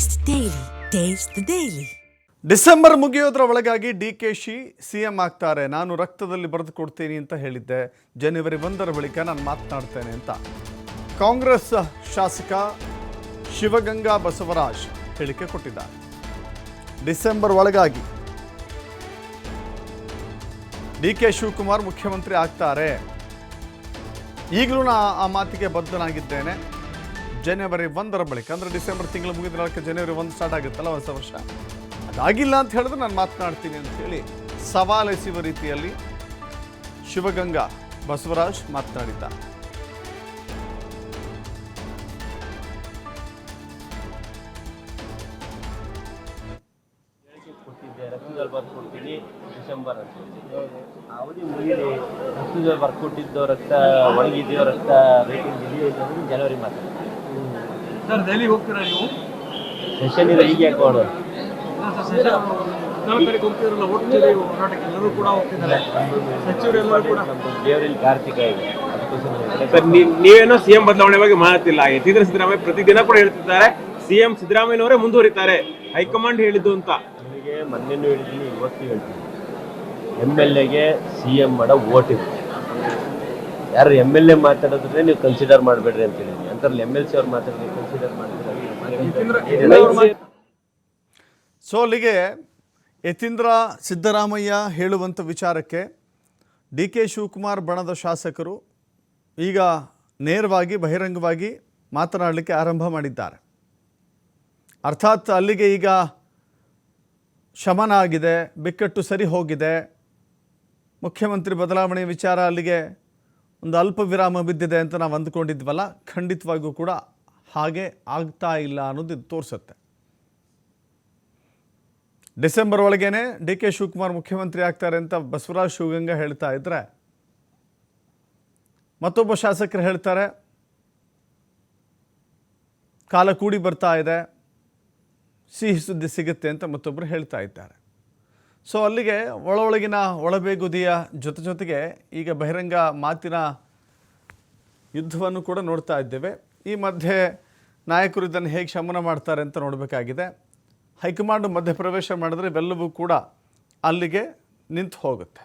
Taste daily taste daily December ಮುಗಿಯೋದ್ರ ಒಳಗಾಗಿ D K Shi C M ಆಗ್ತಾರೆ. ನಾನು ರಕ್ತದಲ್ಲಿ ಬರೆದು ಕೊಡ್ತೀನಿ ಅಂತ ಹೇಳಿದ್ದೆ. ಜನವರಿ ಒಂದರ ಬಳಿಕ ನಾನು ಮಾತನಾಡ್ತೇನೆ ಅಂತ. ಕಾಂಗ್ರೆಸ್ ಶಾಸಕ ಶಿವಗಂಗಾ ಬಸವರಾಜ್ ಹೇಳಿಕೆ ಕೊಟ್ಟಿದ್ದಾರೆ. ಡಿಸೆಂಬರ್ ಒಳಗಾಗಿ ಡಿ ಕೆ ಶಿವಕುಮಾರ್ ಮುಖ್ಯಮಂತ್ರಿ ಆಗ್ತಾರೆ. ಈಗಲೂ ನಾ ಆ ಮಾತಿಗೆ ಬದ್ಧನಾಗಿದ್ದೇನೆ. ಜನವರಿ ಒಂದರ ಬಳಿಕ, ಅಂದರೆ ಡಿಸೆಂಬರ್ ತಿಂಗಳು ಮುಗಿದ ನಾಲ್ಕು ಜನವರಿ ಒಂದು ಸ್ಟಾರ್ಟ್ ಆಗುತ್ತಲ್ಲ ಹೊಸ ವರ್ಷ? ಅದಾಗಿಲ್ಲ ಅಂತ ಹೇಳಿದ್ರೆ ನಾನು ಮಾತನಾಡ್ತೀನಿ ಅಂತ ಹೇಳಿ ಸವಾಲೆಸೆಯುವ ರೀತಿಯಲ್ಲಿ ಶಿವಗಂಗಾ ಬಸವರಾಜ್ ಮಾತನಾಡಿದ್ದ. ಕೊಡ್ತೀನಿ ಡಿಸೆಂಬರ್ ಅಂತ ಅವಧಿ ರಕ್ತ, ಒಣಗಿದೆಯೋ ರಕ್ತ ರೇಟಿಂಗ್ ಇದೆಯೋ ಜನವರಿ ಮಾತ್ರ ಸರ್ ದೆಹಲಿ ಹೋಗ್ತೀರಾ ನೀವು? ಸೆಷನ್ ಇದೆ ಈಗ ಯಾಕೆ ಮಾಡೋದು? ಹದಿನಾಲ್ಕು ತಾರೀಕು ಹೋಗ್ತಿದ್ರಲ್ಲ ಹೋಗ್ತೀರಿ ಹೋರಾಟಕ್ಕೆ ಎಲ್ಲರೂ ಕೂಡ ಹೋಗ್ತಿದ್ದಾರೆ. ಸಚಿವರು ಎಲ್ಲರೂ ಕೂಡ. ನಮ್ದು ದೇವರಲ್ಲಿ ಕಾರ್ತಿಕ ಇದೆ. ಸರ್ ನೀವೇನೋ ಸಿಎಂ ಬದಲಾವಣೆ ಬಗ್ಗೆ ಮಾತಿಲ್ಲ ಯತೀಂದ್ರ ಸಿದ್ದರಾಮಯ್ಯ ಪ್ರತಿದಿನ ಕೂಡ ಹೇಳ್ತಿದ್ದಾರೆ. ಸಿಎಂ ಸಿದ್ದರಾಮಯ್ಯನವರೇ ಮುಂದುವರಿತಾರೆ. ಹೈಕಮಾಂಡ್ ಹೇಳಿದ್ದು ಅಂತ. ನಿಮಗೆ ಮೊನ್ನೆನೂ ಹೇಳಿದ್ದೀನಿ ಇವತ್ತು ಹೇಳ್ತೀನಿ. ಎಂ ಎಲ್ ಎಗೆ ಸಿ ಎಂ ಮಾಡೋ ಓಟ್ ಇದೆ ಯಾರು ಎಂ ಎಲ್ ಎ ಮಾತಾಡೋದ್ರೆ ನೀವು ಕನ್ಸಿಡರ್ ಮಾಡಬೇಡ್ರಿ ಅಂತ ಹೇಳಿದ್ದೀನಿ. ಎಂ ಎಲ್ ಸಿ ಅವ್ರು ಕನ್ಸಿಡರ್ ಸೊ ಅಲ್ಲಿಗೆ ಯತೀಂದ್ರ ಸಿದ್ದರಾಮಯ್ಯ ಹೇಳುವಂಥ ವಿಚಾರಕ್ಕೆ ಡಿ ಕೆ ಶಿವಕುಮಾರ್ ಬಣದ ಶಾಸಕರು ಈಗ ನೇರವಾಗಿ ಬಹಿರಂಗವಾಗಿ ಮಾತನಾಡಲಿಕ್ಕೆ ಆರಂಭ ಮಾಡಿದ್ದಾರೆ. ಅರ್ಥಾತ್ ಅಲ್ಲಿಗೆ ಈಗ ಶಮನ ಆಗಿದೆ ಬಿಕ್ಕಟ್ಟು ಸರಿ ಹೋಗಿದೆ. ಮುಖ್ಯಮಂತ್ರಿ ಬದಲಾವಣೆ ವಿಚಾರ ಅಲ್ಲಿಗೆ ಒಂದು ಅಲ್ಪ ವಿರಾಮ ಬಿದ್ದಿದೆ ಅಂತ ನಾವು ಅಂದ್ಕೊಂಡಿದ್ವಲ್ಲ, ಖಂಡಿತವಾಗಿಯೂ ಕೂಡ ಹಾಗೆ ಆಗ್ತಾ ಇಲ್ಲ ಅನ್ನೋದು ಇದು ತೋರಿಸುತ್ತೆ. ಡಿಸೆಂಬರ್ ಒಳಗೇನೆ ಡಿ ಕೆ ಶಿವಕುಮಾರ್ ಮುಖ್ಯಮಂತ್ರಿ ಆಗ್ತಾರೆ ಅಂತ ಬಸವರಾಜ್ ಶಿವಗಂಗಾ ಹೇಳ್ತಾ ಇದ್ರೆ, ಮತ್ತೊಬ್ಬ ಶಾಸಕರು ಹೇಳ್ತಾರೆ, ಕಾಲ ಕೂಡಿ ಬರ್ತಾ ಇದೆ, ಸಿಹಿ ಸುದ್ದಿ ಸಿಗುತ್ತೆ ಅಂತ ಮತ್ತೊಬ್ಬರು ಹೇಳ್ತಾ ಇದ್ದಾರೆ. ಸೊ ಅಲ್ಲಿಗೆ ಒಳ ಒಳಗಿನ ಒಳಬೇಗುದಿಯ ಜೊತೆ ಜೊತೆಗೆ ಈಗ ಬಹಿರಂಗ ಮಾತಿನ ಯುದ್ಧವನ್ನು ಕೂಡ ನೋಡ್ತಾ ಇದ್ದೇವೆ. ಈ ಮಧ್ಯೆ ನಾಯಕರು ಇದನ್ನು ಹೇಗೆ ಶಮನ ಮಾಡ್ತಾರೆ ಅಂತ ನೋಡಬೇಕಾಗಿದೆ. ಹೈಕಮಾಂಡ್ ಮಧ್ಯಪ್ರವೇಶ ಮಾಡಿದ್ರೆ ಇವೆಲ್ಲವೂ ಕೂಡ ಅಲ್ಲಿಗೆ ನಿಂತು ಹೋಗುತ್ತೆ.